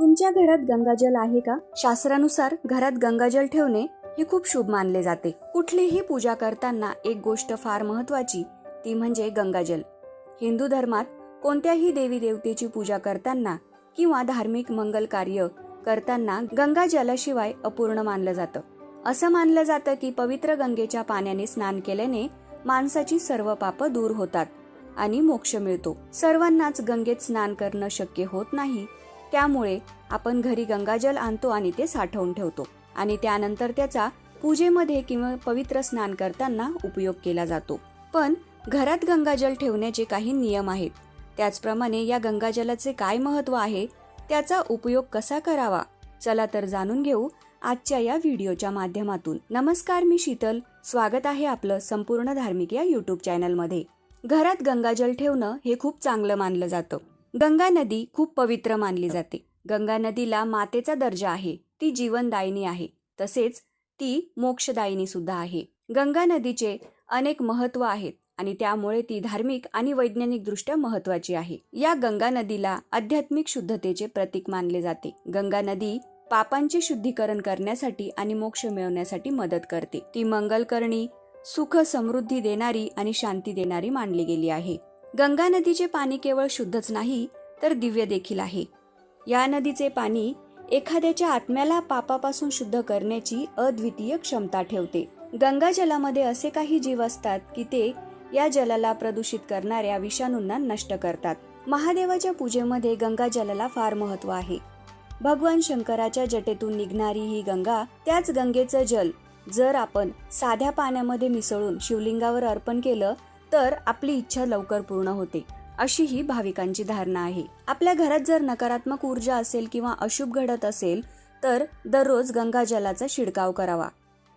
तुमच्या घरात गंगाजल आहे का? शास्त्रानुसार घरात गंगाजल ठेवणे हे खूप शुभ मानले जाते. कुठलीही पूजा करताना एक गोष्ट फार महत्वाची ती म्हणजे गंगाजल. हिंदू धर्मात कोणत्याही देवी देवतेची पूजा करताना किंवा धार्मिक मंगल कार्य करताना गंगाजलाशिवाय अपूर्ण मानलं जातं. असं मानलं जातं की पवित्र गंगेच्या पाण्याने स्नान केल्याने माणसाची सर्व पापं दूर होतात आणि मोक्ष मिळतो. सर्वांनाच गंगेत स्नान करणं शक्य होत नाही त्यामुळे आपण घरी गंगाजल आणतो आणि ते साठवून ठेवतो. आणि त्यानंतर त्याचा पूजेमध्ये किंवा पवित्र स्नान करताना उपयोग केला जातो. पण घरात गंगाजल ठेवण्याचे काही नियम आहेत. त्याचप्रमाणे या गंगाजलाचे काय महत्त्व आहे? त्याचा उपयोग कसा करावा? चला तर जाणून घेऊ आजच्या या व्हिडिओच्या माध्यमातून. नमस्कार मी शीतल. स्वागत आहे आपलं संपूर्ण धार्मिक या युट्यूब चॅनलमध्ये घरात गंगाजल ठेवणं हे खूप चांगलं मानलं जातं. गंगा नदी खूप पवित्र मानली जाते. गंगा नदीला मातेचा दर्जा आहे. ती जीवनदायिनी आहे. तसेच ती मोक्षदायिनी सुद्धा आहे. गंगा नदीचे अनेक महत्त्व आहेत आणि त्यामुळे ती धार्मिक आणि वैज्ञानिक दृष्ट्या महत्वाची आहे. या गंगा नदीला आध्यात्मिक शुद्धतेचे प्रतीक मानले जाते. गंगा नदी पापांचे शुद्धीकरण करण्यासाठी आणि मोक्ष मिळवण्यासाठी मदत करते. ती मंगल करणी सुख समृद्धी देणारी आणि शांती देणारी मानली गेली आहे. गंगा नदीचे पाणी केवळ शुद्धच नाही तर दिव्य देखील आहे. या नदीचे पाणी एखाद्याच्या आत्म्याला पापापासून शुद्ध करण्याची अद्वितीय क्षमता ठेवते. गंगा जलामध्ये असे काही जीव असतात की ते या जलाला प्रदूषित करणाऱ्या विषाणूंना नष्ट करतात. महादेवाच्या पूजेमध्ये गंगा जलाला फार महत्त्व आहे. भगवान शंकराच्या जटेतून निघणारी ही गंगा त्याच गंगेचं जल जर आपण साध्या पाण्यामध्ये मिसळून शिवलिंगावर अर्पण केलं तर आपली इच्छा लवकर पूर्ण होते. अशी ही भाविकांची धारणा आहे. आपल्या घरात जर नकारात्मक ऊर्जा असेल किंवा अशुभ घडत असेल तर दररोज गंगाजलाचा शिडकाव करावा.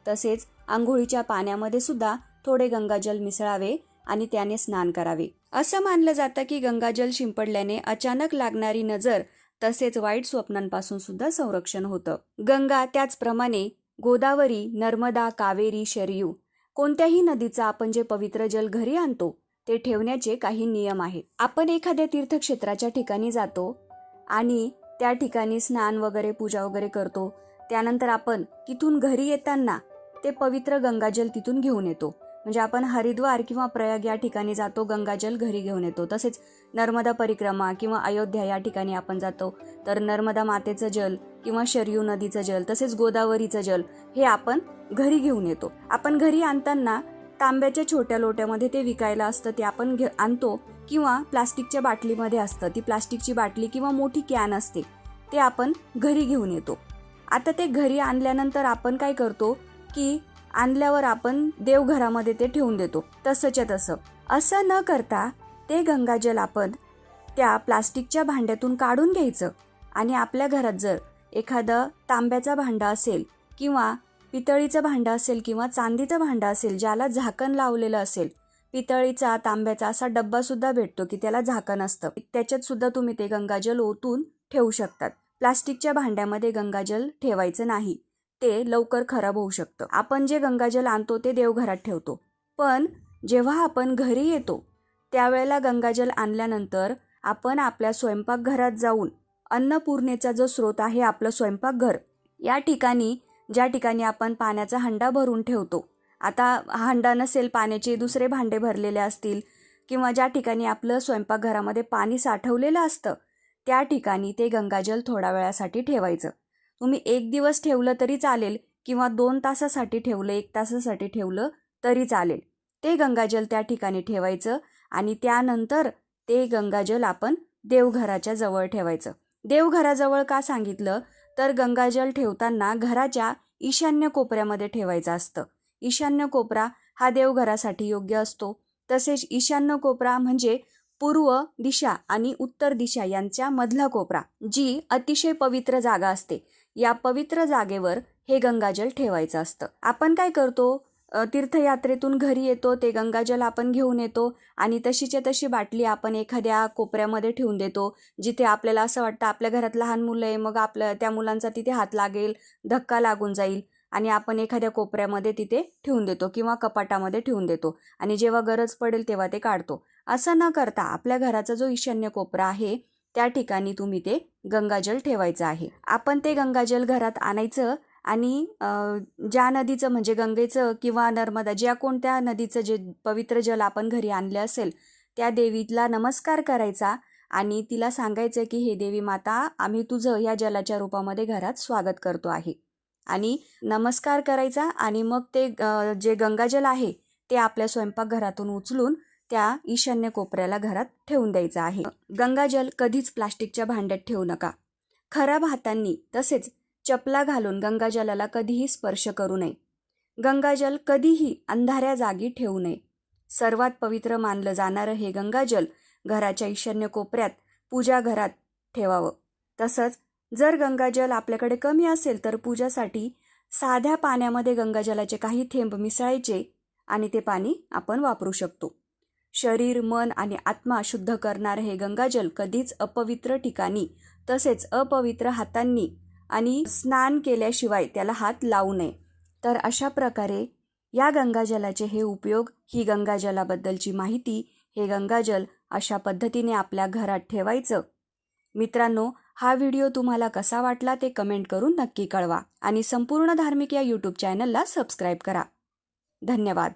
तसेच आंघोळीच्या पाण्यामध्ये सुद्धा थोडे गंगाजल मिसळावे आणि त्याने स्नान करावे. असं मानलं जातं की गंगाजल शिंपडल्याने अचानक लागणारी नजर तसेच वाईट स्वप्नांपासून सुद्धा संरक्षण होतं. गंगा त्याचप्रमाणे गोदावरी नर्मदा कावेरी शरयू कोणत्याही नदीचा आपण जे पवित्र जल घरी आणतो ते ठेवण्याचे काही नियम आहेत. आपण एखाद्या तीर्थक्षेत्राच्या ठिकाणी जातो आणि त्या ठिकाणी स्नान वगैरे पूजा वगैरे करतो. त्यानंतर आपण तिथून घरी येताना ते पवित्र गंगाजल तिथून घेऊन येतो. म्हणजे आपण हरिद्वार किंवा प्रयाग या ठिकाणी जातो गंगाजल घरी घेऊन येतो. तसेच नर्मदा परिक्रमा किंवा अयोध्या या ठिकाणी आपण जातो. तर नर्मदा मातेचं जल किंवा शरयू नदीचं जल तसेच गोदावरीचं जल हे आपण घरी घेऊन येतो. आपण घरी आणताना तांब्याच्या छोट्या लोट्यामध्ये ते विकायला असतं ते आपण घे आणतो किंवा प्लास्टिकच्या बाटलीमध्ये असतं. ती प्लास्टिकची बाटली किंवा मोठी कॅन असते ते आपण घरी घेऊन येतो. आता ते घरी आणल्यानंतर आपण काय करतो की आणल्यावर आपण देवघरामध्ये ते ठेवून देतो तसंच्या तसं. असं न करता ते गंगाजल आपण त्या प्लास्टिकच्या भांड्यातून काढून घ्यायचं आणि आपल्या घरात जर एखादं तांब्याचा भांडा असेल किंवा पितळीचं भांडं असेल किंवा चांदीचं भांडं असेल ज्याला झाकण लावलेलं असेल पितळीचा तांब्याचा असा डब्बासुद्धा भेटतो की त्याला झाकण असतं. त्याच्यात सुद्धा तुम्ही ते गंगाजल ओतून ठेवू शकतात. प्लास्टिकच्या भांड्यामध्ये गंगाजल ठेवायचं नाही. ते लवकर खराब होऊ शकतं. आपण जे गंगाजल आणतो ते देवघरात ठेवतो. पण जेव्हा आपण घरी येतो त्यावेळेला गंगाजल आणल्यानंतर आपण आपल्या स्वयंपाकघरात जाऊन अन्नपूर्णेचा जो स्रोत आहे आपलं स्वयंपाकघर या ठिकाणी ज्या ठिकाणी आपण पाण्याचा हंडा भरून ठेवतो. आता हंडा नसेल पाण्याचे दुसरे भांडे भरलेले असतील किंवा ज्या ठिकाणी आपलं स्वयंपाकघरामध्ये पाणी साठवलेलं असतं त्या ठिकाणी ते गंगाजल थोड्या वेळासाठी ठेवायचं. तुम्ही एक दिवस ठेवलं तरी चालेल किंवा दोन तासासाठी ठेवलं एक तासासाठी ठेवलं तरी चालेल. ते गंगाजल त्या ठिकाणी ठेवायचं आणि त्यानंतर ते गंगाजल आपण देवघराच्या जवळ ठेवायचं. देवघराजवळ का सांगितलं? तर गंगाजल ठेवताना घराच्या ईशान्य कोपऱ्यामध्ये ठेवायचं असतं. ईशान्य कोपरा हा देवघरासाठी योग्य असतो. तसेच ईशान्य कोपरा म्हणजे पूर्व दिशा आणि उत्तर दिशा यांच्या मधला कोपरा जी अतिशय पवित्र जागा असते. या पवित्र जागेवर हे गंगाजल ठेवायचं असतं. आपण काय करतो? तीर्थयात्रेतून घरी येतो ते गंगाजल आपण घेऊन येतो आणि तशीच्या तशी बाटली आपण एखाद्या कोपऱ्यामध्ये ठेवून देतो जिथे आपल्याला असं वाटतं आपल्या घरात लहान मुलं आहे मग आपलं त्या मुलांचा तिथे हात लागेल धक्का लागून जाईल आणि आपण एखाद्या कोपऱ्यामध्ये तिथे ठेवून देतो किंवा कपाटामध्ये ठेवून देतो आणि जेव्हा गरज पडेल तेव्हा ते काढतो. असं न करता आपल्या घराचा जो ईशान्य कोपरा आहे त्या ठिकाणी तुम्ही ते गंगाजल ठेवायचं आहे. आपण ते गंगाजल घरात आणायचं आणि ज्या नदीचं म्हणजे गंगेचं किंवा नर्मदा ज्या कोणत्या नदीचं जे पवित्र जल आपण घरी आणलं असेल त्या देवीला नमस्कार करायचा आणि तिला सांगायचं की हे देवी माता आम्ही तुझं या जलाच्या रूपामध्ये घरात स्वागत करतो आहे. आणि नमस्कार करायचा आणि मग ते जे गंगाजल आहे ते आपल्या स्वयंपाकघरातून उचलून त्या ईशान्य कोपऱ्याला घरात ठेवून द्यायचं आहे. गंगाजल कधीच प्लास्टिकच्या भांड्यात ठेवू नका. खराब हातांनी तसेच चपला घालून गंगाजलाला कधीही स्पर्श करू नये. गंगाजल कधीही अंधाऱ्या जागी ठेवू नये. सर्वात पवित्र मानलं जाणारं हे गंगाजल घराच्या ईशान्य कोपऱ्यात पूजा घरात ठेवावं. तसंच जर गंगाजल आपल्याकडे कमी असेल तर पूजासाठी साध्या पाण्यामध्ये गंगाजलाचे काही थेंब मिसळायचे आणि ते पाणी आपण वापरू शकतो. शरीर मन आणि आत्मा शुद्ध करणारं हे गंगाजल कधीच अपवित्र ठिकाणी तसेच अपवित्र हातांनी आणि स्नान केल्याशिवाय त्याला हात लावू नये. तर अशा प्रकारे या गंगाजलाचे हे उपयोग ही गंगाजलाबद्दलची माहिती हे गंगाजल अशा पद्धतीने आपल्या घरात ठेवायचं. मित्रांनो हा व्हिडिओ तुम्हाला कसा वाटला ते कमेंट करून नक्की कळवा आणि संपूर्ण धार्मिक या यूट्यूब चॅनलला सबस्क्राईब करा. धन्यवाद.